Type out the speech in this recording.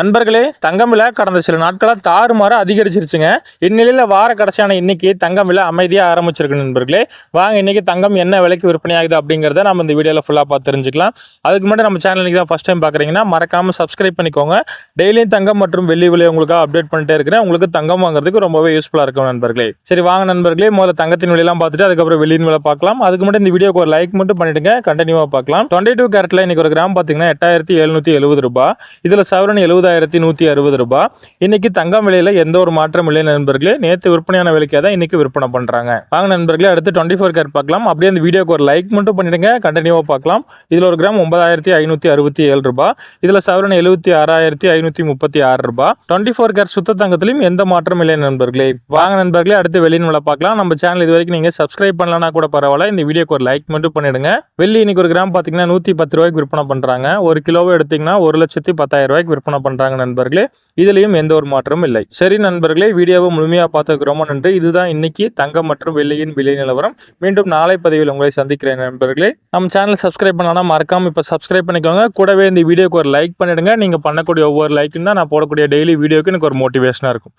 நண்பர்களே தங்கம் விலை கடந்த சில நாட்களாக தாறுமாற அதிகரிச்சிருச்சுங்க. இந்நிலையில் வார கடைசியான இன்னைக்கு தங்கம் விலை அமைதியாக ஆரம்பிச்சிருக்கு நண்பர்களே. வாங்க இன்னைக்கு தங்கம் என்ன விலைக்கு விற்பனை ஆகுது அப்படிங்கிறத நம்ம இந்த வீடியோவில் ஃபுல்லாக பார்த்து தெரிஞ்சுக்கலாம். அதுக்கு முன்னாடி நம்ம சேனல் தான் ஃபஸ்ட் டைம் பார்க்குறீங்கன்னா மறக்காமல் சப்ஸ்கிரைப் பண்ணிக்கோங்க. டெய்லியும் தங்கம் மற்றும் வெள்ளி விலை உங்களுக்காக அப்டேட் பண்ணிட்டே இருக்கிறேன். உங்களுக்கு தங்கம் வாங்குறதுக்கு ரொம்பவே யூஸ்ஃபுல்லாக இருக்கும் நண்பர்களே. சரி வாங்க நண்பர்களே முதல்ல தங்கத்தின் விலையெல்லாம் பார்த்துட்டு அதுக்கப்புறம் வெளியின் விலை பார்க்கலாம். அதுக்கு மட்டும் இந்த வீடியோக்கு ஒரு லைக் மட்டும் பண்ணிடுங்க. கண்டினியூவாக பார்க்கலாம். டுவெண்ட்டி டூ கேரட்டில் இன்னைக்கு ஒரு கிராம் பார்த்தீங்கன்னா எட்டாயிரத்தி எழுநூற்றி எழுபது ரூபாய். இதில் சவரன் இருபதாயிரத்தி நூற்றி அறுபது ரூபாய் இன்னைக்கு தங்கம் விலையில் எந்த ஒரு மாற்றம் இல்லை நண்பர்களே. நேற்று விற்பனையான விலைக்காக தான் இன்னைக்கு விற்பனை பண்ணுறாங்க வாங்க நண்பர்களே அடுத்து டுவெண்ட்டி ஃபோர் கேர் பார்க்கலாம். அப்படியே அந்த வீடியோக்கு ஒரு லைக் மட்டும் பண்ணிடுங்க. கண்டினியூவாக பார்க்கலாம். இதில் ஒரு கிராம் ஒன்பதாயிரத்தி ஐநூற்றி அறுபத்தி ஏழு ரூபாய் இதில் சவரன் எழுபத்தி ஆறாயிரத்தி ஐநூற்றி முப்பத்தி ஆறு ரூபாய் டுவெண்ட்டி ஃபோர் கேர் சுத்த தங்கத்திலையும் எந்த மாற்றம் இல்லை நண்பர்களே. வாங்க நண்பர்களே அடுத்து வெளியின் விலை பார்க்கலாம். நம்ம சேனல் இது வரைக்கும் நீங்கள் சப்ஸ்கிரைப் பண்ணலனா கூட பரவாயில்ல. இந்த வீடியோக்கு ஒரு லைக் மட்டும் பண்ணிடுங்க. வெள்ளி இன்னைக்கு ஒரு கிராம் பார்த்தீங்கன்னா நூற்றி பத்து ரூபாய்க்கு விற்பனை பண்ணுறாங்க ஒரு கிலோவை எடுத்தீங்கன்னா ஒரு லட்சத்தி பத்தாயிரம் ரூபாய்க்கு விற்பனை பண்ணுறாங்க நண்பர்களே. இதுலேயும் எந்த ஒரு மாற்றமும் இல்லை. சரி நண்பர்களே வீடியோவை முழுமையாக பார்த்துக்கு ரொம்ப நன்றி. இதுதான் இன்னைக்கு தங்கம் மற்றும் வெள்ளியின் விலை நிலவரம். மீண்டும் நாளை பதிவில் உங்களை சந்திக்கிறேன் நண்பர்களே. நம்ம சேனல் சப்ஸ்கிரைப் பண்ணலாம் மறக்காமல் இப்போ சப்ஸ்கிரைப் பண்ணிக்கோங்க. கூடவே இந்த வீடியோக்கு ஒரு லைக் பண்ணிடுங்க. நீங்கள் பண்ணக்கூடிய ஒவ்வொரு லைக்கும் தான் நான் போடக்கூடிய டெய்லி வீடியோக்கு எனக்கு ஒரு மோட்டிவேஷனாக இருக்கும்.